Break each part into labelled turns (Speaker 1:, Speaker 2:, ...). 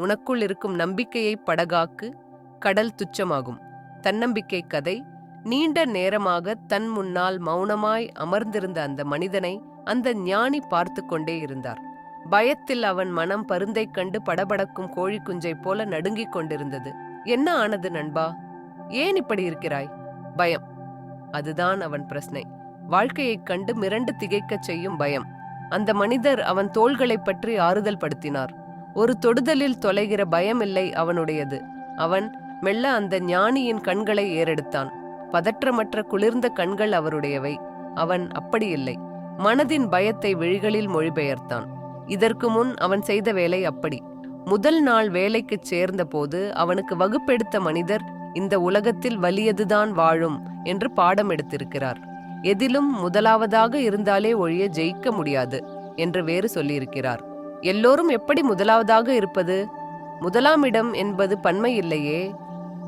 Speaker 1: உனக்குள் இருக்கும் நம்பிக்கையை படகாக்கு கடல் துச்சமாகும். தன்னம்பிக்கை கதை நீண்ட நேரமாக தன் முன்னால் மௌனமாய் அமர்ந்திருந்த அந்த மனிதனை அந்த ஞானி பார்த்து கொண்டே இருந்தார். பயத்தில் அவன் மனம் பருந்தைக் கண்டு படபடக்கும் கோழி குஞ்சை போல நடுங்கிக் கொண்டிருந்தது. என்ன ஆனது நண்பா? ஏன் இப்படி இருக்கிறாய்? பயம். அதுதான் அவன் பிரச்சனை வாழ்க்கையைக் கண்டு மிரண்டு திகைக்கச் செய்யும் பயம். அந்த மனிதர் அவன் தோள்களைப் பற்றி ஆறுதல் படுத்தினார். ஒரு தொடுதலில் தொலைகிற பயமில்லை அவனுடையது. அவன் மெல்ல அந்த ஞானியின் கண்களை ஏறெடுத்தான். பதற்றமற்ற குளிர்ந்த கண்கள் அவருடையவை. அவன் அப்படியில்லை. மனதின் பயத்தை விழிகளில் மொழிபெயர்த்தான். இதற்கு முன் அவன் செய்த வேலை அப்படி. முதல் நாள் வேலைக்குச் சேர்ந்தபோது அவனுக்கு வகுப்பெடுத்த மனிதர் இந்த உலகத்தில் வலியதுதான் வாழும் என்று பாடம் எடுத்திருக்கிறார். எதிலும் முதலாவதாக இருந்தாலே ஒழிய ஜெயிக்க முடியாது என்று வேறு சொல்லியிருக்கிறார். எல்லோரும் எப்படி முதலாவதாக இருப்பது? முதலாம் இடம் என்பது பன்மை இல்லையே?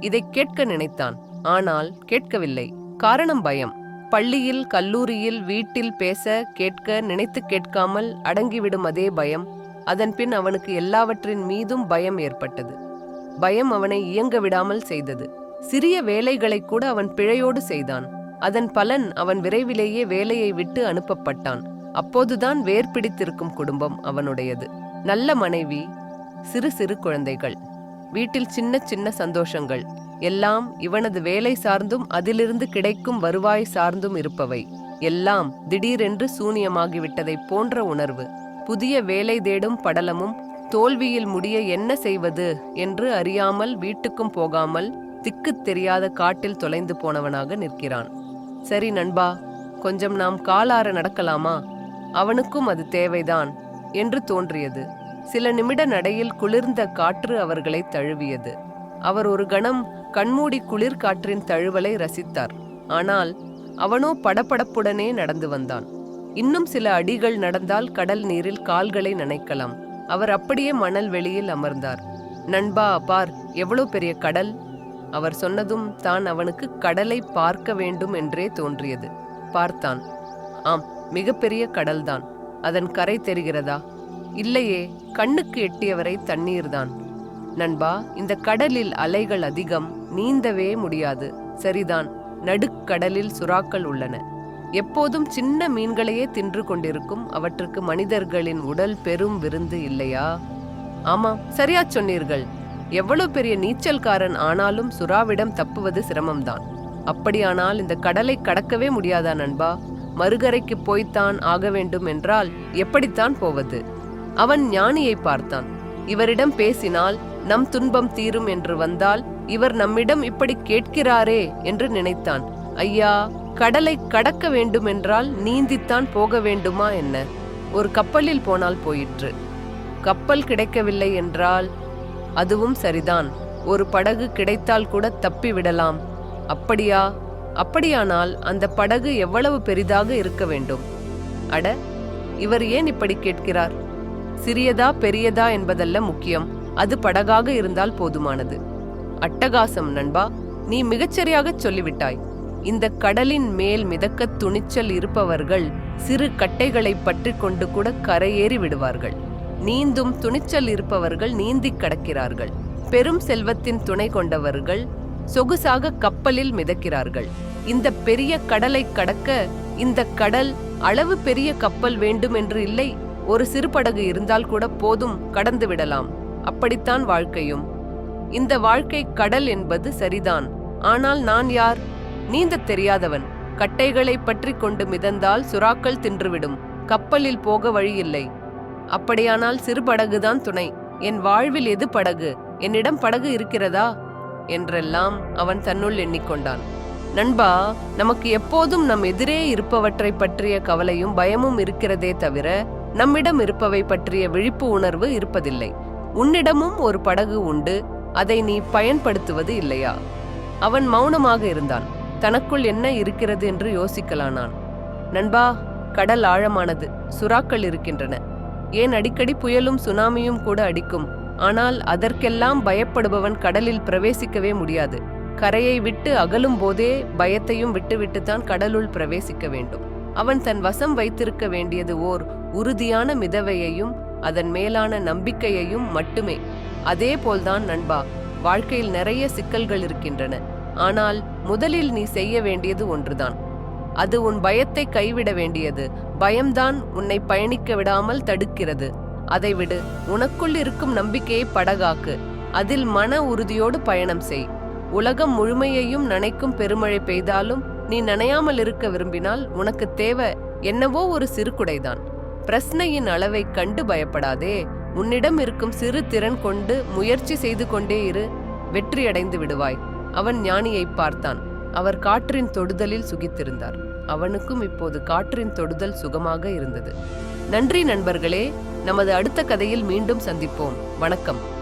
Speaker 1: இதைக் கேட்க நினைத்தான். ஆனால் கேட்கவில்லை. காரணம் பயம். பள்ளியில் கல்லூரியில் வீட்டில் பேச கேட்க நினைத்து கேட்காமல் அடங்கிவிடும் அதே பயம். அதன்பின் அவனுக்கு எல்லாவற்றின் மீதும் பயம் ஏற்பட்டது. பயம் அவனை இயங்க விடாமல் செய்தது. சிறிய வேலைகளை கூட அவன் பிழையோடு செய்தான். அதன் பலன் அவன் விரைவிலேயே வேலையை விட்டு அனுப்பப்பட்டான். அப்போதுதான் வேர் பிடித்திருக்கும் குடும்பம் அவனுடையது. நல்ல மனைவி சிறு சிறு குழந்தைகள் வீட்டில் சின்ன சின்ன சந்தோஷங்கள் எல்லாம் இவனது வேலை சார்ந்தும் அதிலிருந்து கிடைக்கும் வருவாய் சார்ந்தும் இருப்பவை. எல்லாம் திடீரென்று சூனியமாகிவிட்டதைப் போன்ற உணர்வு புதிய வேலை தேடும் படலமும் தோல்வியில் முடிய என்ன செய்வது என்று அறியாமல் வீட்டுக்கும் போகாமல் திக்குத் தெரியாத காட்டில் தொலைந்து போனவனாக நிற்கிறான். சரி நண்பா கொஞ்சம் நாம் காலார நடக்கலாமா? அவனுக்கும் அது தேவைதான் என்று தோன்றியது. சில நிமிட நடையில் குளிர்ந்த காற்று அவர்களை தழுவியது. அவர் ஒரு கணம் கண்மூடி குளிர் காற்றின் தழுவலை ரசித்தார். ஆனால் அவனோ படபடப்புடனே நடந்து வந்தான். இன்னும் சில அடிகள் நடந்தால் கடல் நீரில் கால்களை நனைக்கலாம். அவர் அப்படியே மணல் வெளியில் அமர்ந்தார். நண்பா பார் எவ்வளவு பெரிய கடல்? அவர் சொன்னதும் தான் அவனுக்கு கடலை பார்க்க வேண்டும் என்றே தோன்றியது. பார்த்தான். ஆம் மிகப்பெரிய கடல்தான். அதன் கரை தெரிகிறதா? இல்லையே கண்ணுக்கு எட்டியவரை தண்ணீர்தான். நண்பா இந்த கடலில் அலைகள் அதிகம் நீந்தவே முடியாது. சரிதான் நடுக்கடலில் சுறாக்கள் உள்ளன. எப்போதும் சின்ன மீன்களையே தின்று கொண்டிருக்கும் அவற்றுக்கு மனிதர்களின் உடல் பெரும் விருந்து இல்லையா? ஆமாம் சரியா சொன்னீர்கள். எவ்வளவு பெரிய நீச்சல்காரன் ஆனாலும் சுறாவிடம் தப்புவது சிரமம்தான். அப்படியானால் இந்த கடலை கடக்கவே முடியாதா நண்பா? மறுகரைக்கு போய்த்தான் ஆக வேண்டும் என்றால் எப்படித்தான் போவது? அவன் ஞானியை பார்த்தான். இவரிடம் பேசினால் நம் துன்பம் தீரும் என்று வந்தால் இவர் நம்மிடம் இப்படி கேட்கிறாரே என்று நினைத்தான். ஐயா கடலை கடக்க வேண்டுமென்றால் நீந்தித்தான் போக வேண்டுமா என்ன? ஒரு கப்பலில் போனால் போயிற்று. கப்பல் கிடைக்கவில்லை என்றால் அதுவும் சரிதான். ஒரு படகு கிடைத்தால் கூட தப்பி விடலாம் அப்படியா? அப்படியானால் அந்த படகு எவ்வளவு பெரிதாக இருக்க வேண்டும்? அட இவர் ஏன் இப்படி கேட்கிறார்? சிறியதா பெரியதா என்பதல்ல முக்கியம். அது படகாக இருந்தால் போதுமானது. அட்டகாசம் நண்பா. நீ மிகச்சரியாகச் சொல்லிவிட்டாய். இந்த கடலின் மேல் மிதக்கத் துணிச்சல் இருப்பவர்கள் சிறு கட்டைகளை பற்றி கொண்டு கூட கரையேறி விடுவார்கள். நீந்தும் துணிச்சல் இருப்பவர்கள் நீந்திக் கடக்கிறார்கள். பெரும் செல்வத்தின் துணை கொண்டவர்கள் சொகுசாக கப்பலில் மிதக்கிறார்கள். இந்த பெரிய கடலை கடக்க இந்த கடல் அளவு பெரிய கப்பல் வேண்டும் என்று இல்லை ஒரு சிறுபடகு இருந்தால் கூட போதும் கடந்து விடலாம். அப்படித்தான் வாழ்க்கையும். இந்த வாழ்க்கை கடல் என்பது சரிதான். ஆனால் நான் யார்? நீந்தத் தெரியாதவன். கட்டைகளை பற்றி கொண்டு மிதந்தால் சுறாக்கள் தின்றுவிடும். கப்பலில் போக வழியில்லை. அப்படியானால் சிறு படகுதான் துணை. என் வாழ்வில் எது படகு? என்னிடம் படகு இருக்கிறதா? என்றெல்லாம் அவன் தன்னுள் எண்ணிக்கொண்டான். நண்பா நமக்கு எப்போதும் நம் எதிரே இருப்பவற்றை பற்றிய கவலையும் பயமும் இருக்கிறதே தவிர நம்மிடம் இருப்பவை பற்றிய விழிப்பு உணர்வு இருப்பதில்லை. உன்னிடமும் ஒரு படகு உண்டு அதை நீ பயன்படுத்துவது இல்லையா? அவன் மௌனமாக இருந்தான். தனக்குள் என்ன இருக்கிறது என்று யோசிக்கலானான். நண்பா கடல் ஆழமானது சுறாக்கள் இருக்கின்றன. ஏன் அடிக்கடி புயலும் சுனாமியும் கூட அடிக்கும்? ஆனால் அதற்கெல்லாம் பயப்படுபவன் கடலில் பிரவேசிக்கவே முடியாது. கரையை விட்டு அகலும் போதே பயத்தையும் விட்டுவிட்டுத்தான் கடலுள் பிரவேசிக்க வேண்டும். அவன் தன் வசம் வைத்திருக்க வேண்டியது ஓர் உறுதியான மிதவையையும் அதன் மேலான நம்பிக்கையையும் மட்டுமே. அதே போல்தான் நண்பா வாழ்க்கையில் நிறைய சிக்கல்கள் இருக்கின்றன. ஆனால் முதலில் நீ செய்ய வேண்டியது ஒன்றுதான். அது உன் பயத்தை கைவிட வேண்டியது. பயம்தான் உன்னை பயணிக்க விடாமல் தடுக்கிறது. அதை விடு உனக்குள் இருக்கும் நம்பிக்கையை படகாக்கு. அதில் மன உறுதியோடு பயணம் செய். உலகம் முழுமையையும் நனைக்கும் பெருமழை பெய்தாலும் நீ நனையாமல் இருக்க விரும்பினால் உனக்கு தேவை என்னவோ ஒரு சிறு குடைதான் அளவை கண்டு பயப்படாதே. உன்னிடம் இருக்கும் சிறு திறன் கொண்டு முயற்சி செய்து கொண்டே இரு. வெற்றியடைந்து விடுவாய். அவன் ஞானியை பார்த்தான். அவர் காற்றின் தொடுதலில் சுகித்திருந்தார். அவனுக்கும் இப்போது காற்றின் தொடுதல் சுகமாக இருந்தது. நன்றி நண்பர்களே. நமது அடுத்த கதையில் மீண்டும் சந்திப்போம். வணக்கம்.